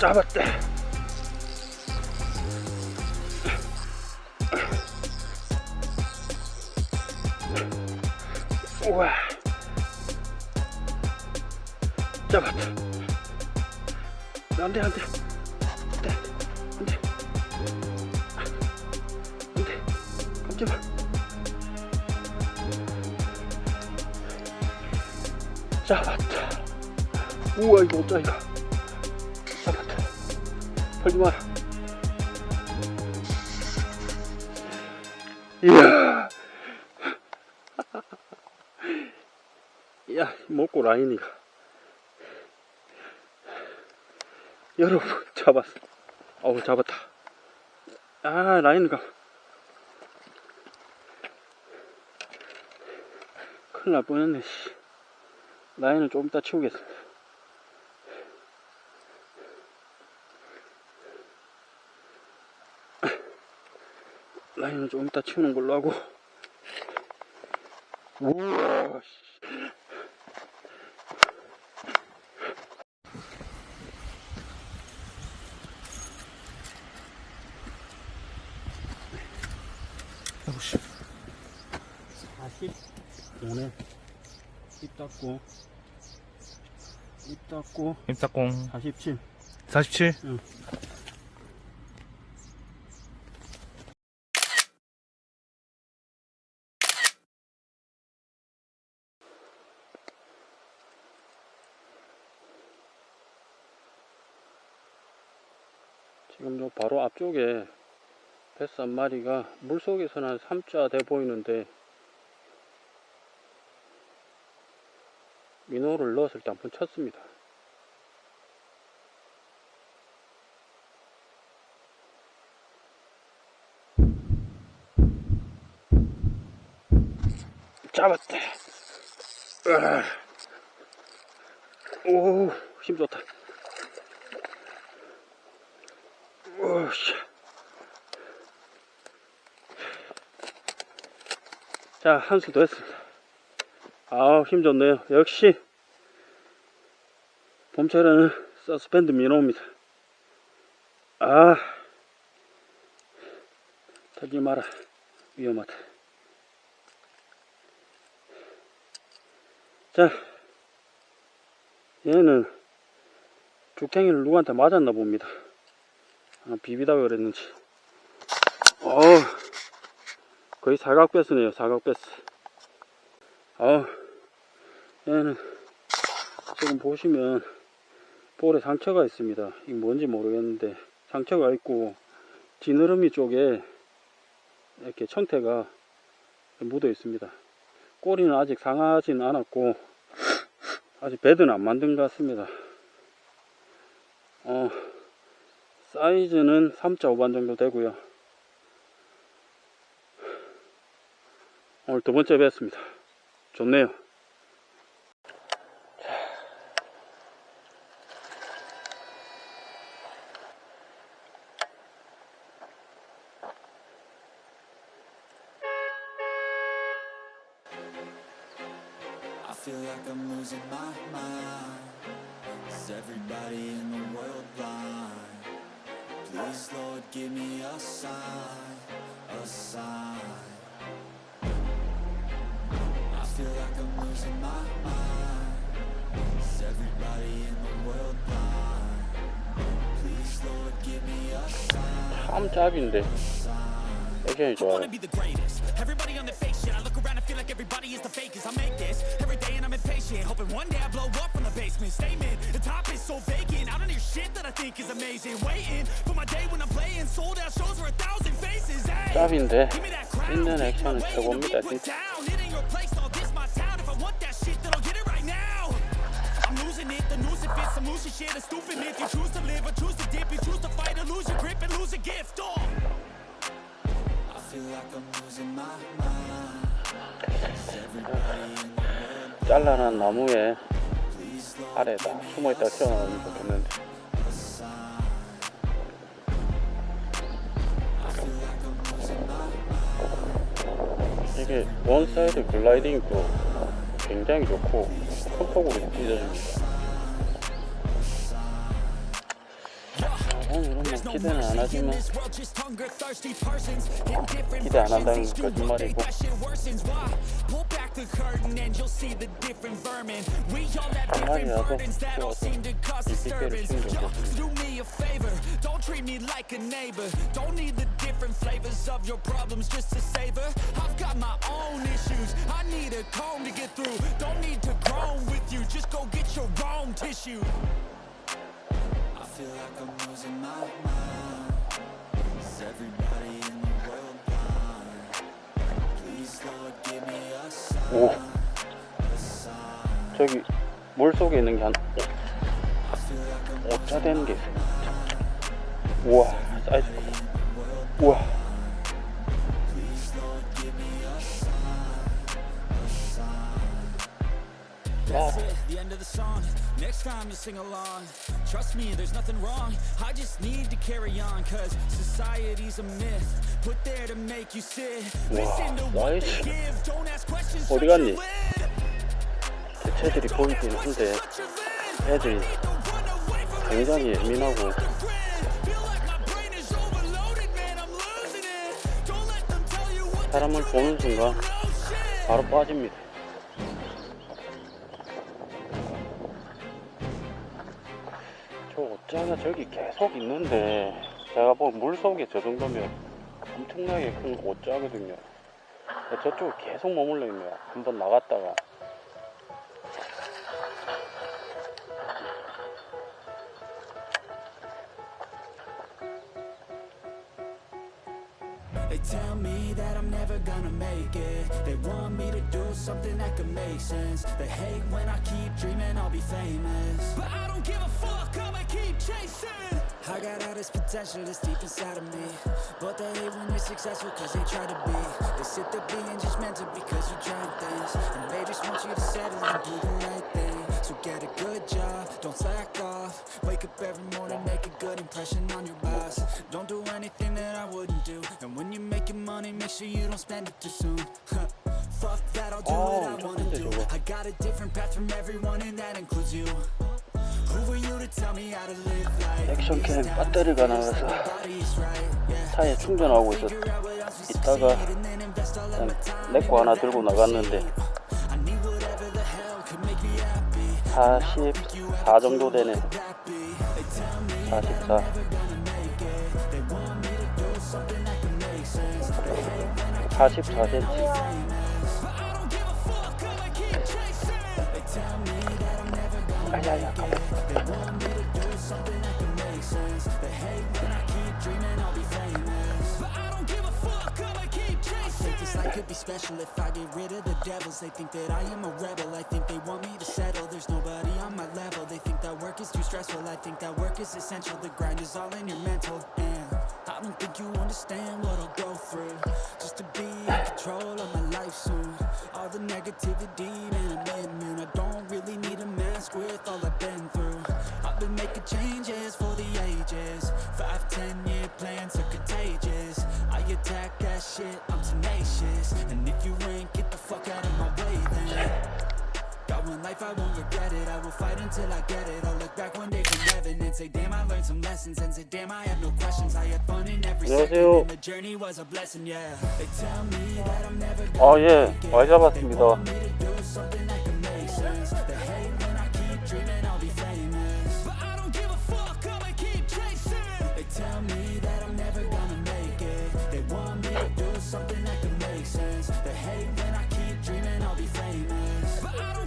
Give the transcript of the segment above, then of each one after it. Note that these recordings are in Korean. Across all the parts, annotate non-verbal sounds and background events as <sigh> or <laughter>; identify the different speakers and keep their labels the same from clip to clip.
Speaker 1: 잡았다. 우와. 잡았다. 안 돼, 안 돼. 안 돼, 안 돼. 깜짝아. 잡았다.
Speaker 2: 우와 이거 어쩌 이거 털지 마라 이야. 야 먹고 라인이가. 여러분 잡았어. 어우 잡았다. 아 라인이가. 큰일 날 뻔했네 씨. 라인을 좀 이따 치우겠습 라인을 좀 이따 치우는 걸로 하고 우와 씨.
Speaker 3: 해보시.
Speaker 2: 40 오늘 입 닫고 입 닫고
Speaker 3: 임탁공
Speaker 2: 47
Speaker 3: 47.
Speaker 2: 응. 지금 요 바로 앞쪽에 뱃스 한 마리가 물속에서는 한 3자 돼 보이는데 민호를 넣었을 때 한번 쳤습니다. 잡았다. 으아. 오, 힘 좋다. 오씨. 자, 한수 더 했습니다. 아우, 힘 좋네요. 역시, 봄철에는 서스펜드 민호입니다. 아, 털지 마라. 위험하다. 자, 얘는 죽탱이를 누구한테 맞았나 봅니다. 아, 비비다가 그랬는지. 어 거의 사각배스네요, 사각배스. 아 얘는 지금 보시면 볼에 상처가 있습니다. 이게 뭔지 모르겠는데 상처가 있고 지느러미 쪽에 이렇게 청태가 묻어 있습니다. 꼬리는 아직 상하진 않았고 아직 배드는 안 만든 것 같습니다. 어, 사이즈는 3.5반 정도 되고요. 오늘 두 번째 뵀습니다. 좋네요.
Speaker 4: Feel like I'm losing my mind. Is everybody in the world blind? Please, Lord, give me a sign, a sign. I feel like I'm losing my mind. Is everybody in the world blind? Please, Lord, give me a sign,
Speaker 2: 참 짭인데 액션이 좋아요.
Speaker 5: wanna be the greatest. Everybody on the fake shit. I look around and feel like everybody is the fakest. I make this every day and I'm impatient. Hoping one day I blow up from the basement. Statement, the top is so vacant. I don't hear shit that I think is amazing. Waiting for my day when I'm playing sold out shows for a thousand faces. Hey,
Speaker 2: 짭인데
Speaker 5: give me that crown.
Speaker 2: 있는
Speaker 5: Take my
Speaker 2: 액션은
Speaker 5: way
Speaker 2: 최고입니다,
Speaker 5: to be put
Speaker 2: 진짜.
Speaker 5: down. It ain't your place, all this my town. If I want that shit, then I'll get it right now. I'm losing it, the noose it fits. I'm losing shit, a stupid myth. You choose to live or choose to dip. You choose to fight or lose your grip and lose a gift. Oh.
Speaker 4: I feel like I'm losing my mind. Is everybody in the world
Speaker 2: 잘라난 나무에 아래다 숨어있다가 튀어나오면 좋겠는데. 이게 원사이드 글라이딩도 굉장히 좋고 큰 폭으로 찢어집니다.
Speaker 5: The curtain and you'll see the different vermin. We all have different that all seem to cause do me a favor, don't treat me like a neighbor. Don't need the different flavors of your problems just to savor. I've got my own issues, I need a comb to get through. Don't need to with you, just go get your
Speaker 6: tissue.
Speaker 5: Feel like I'm losing my mind. Is everybody in the world blind? Please, Lord, give me a sign.
Speaker 2: 오
Speaker 5: A sign.
Speaker 2: 저기 물 속에 있는 게 한
Speaker 5: I feel like I'm
Speaker 2: 5자 되는 게 있어요 우와 사이즈 크다 우와
Speaker 6: That's it, the end of the song. Next time you sing along. Trust me, there's nothing wrong. I just need to carry on, cause society's a myth. Put there to make you sit. Listen to what they give. Don't ask questions.
Speaker 2: 어디 갔니? 개체들이 보이긴 한데. 애들이. 굉장히 예민하고 사람을. 보는 순간. 바로 빠집니다 저 옷자가 저기 계속 있는데 제가 본 물속에 저 정도면 엄청나게 큰 옷자거든요. 저쪽에 계속 머물러 있네요. 한번 나갔다가.
Speaker 5: Tell me that I'm never gonna make it. They want me something that could make sense. They hate when I keep dreaming I'll be famous.
Speaker 6: But I don't give a fuck. I'ma keep chasing.
Speaker 5: I got all this potential that's deep inside of me. But they hate when you're successful cause they try to be. They sit there being judgmental because you're trying things. And they just want you to settle and do the right thing. So get a good job, don't slack off. Wake up every morning, make a good impression on your boss. Don't do anything that I wouldn't do. And when you're making money, make sure you don't spend it too soon. Got a different path from everyone, and that includes you. Who are you to tell me how to live life?
Speaker 2: 액션캠 배터리가 나가서 차에 충전하고 있었, 있다가 내거 하나 들고 나갔는데 44 정도 되네 44 44cm I
Speaker 5: yeah, yeah, come could be special if I get rid of the devils They think that I am a rebel, I think they want me to settle There's nobody on my level, they think that work is too stressful I think that work is essential, the grind is all in your mental And I don't think you understand what I'll go through Just to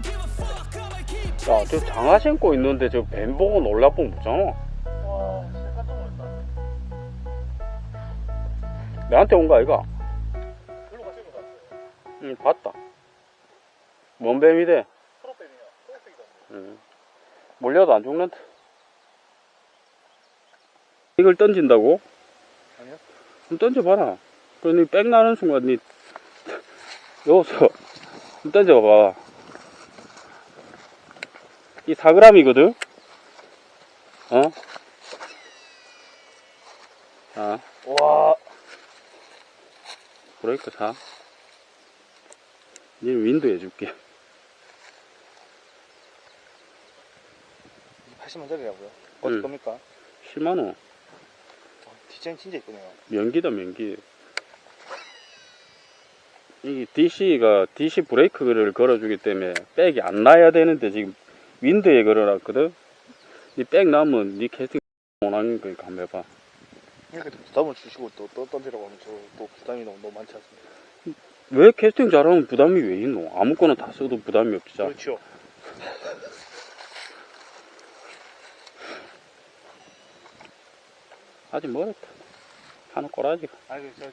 Speaker 6: Give a fuck. I'ma keep
Speaker 2: 야, 저 장화 신고 있는데 저뱀 보고 놀라면 뭐잖아. 내한테 온 거 아이가? 응, 봤다. 뭔 뱀이래? 응. 몰려도 안 죽는다. 이걸 던진다고?
Speaker 7: 아니요.
Speaker 2: 그럼 던져봐라. 그러니 백 나는 순간 니 <laughs> 여기서 좀 던져봐. 이 4g이거든? 어? 자. 와. 브레이크 자. 니 윈도 해줄게.
Speaker 7: 80만짜리라고요?
Speaker 2: 어디
Speaker 7: 어디 겁니까?
Speaker 2: 10만원.
Speaker 7: 디자인 진짜 이쁘네요.
Speaker 2: 면기다, 면기. 이 DC가, DC 브레이크를 걸어주기 때문에 백이 안 나야 되는데 지금 윈도에 걸어놨거든? 니백 나면 니 캐스팅 원하는 거 한번 해봐.
Speaker 7: 이렇게 부담을 주시고 또, 또 던지라고 하면 저또 부담이 너무, 너무 많지 않습니까?
Speaker 2: 왜 캐스팅 잘하면 부담이 왜 있노? 아무거나 다 써도 부담이 없지. 자.
Speaker 7: 그렇죠.
Speaker 2: 아직 멀었다. 뭐, 하나 꼬라지가.
Speaker 7: 아니, 저,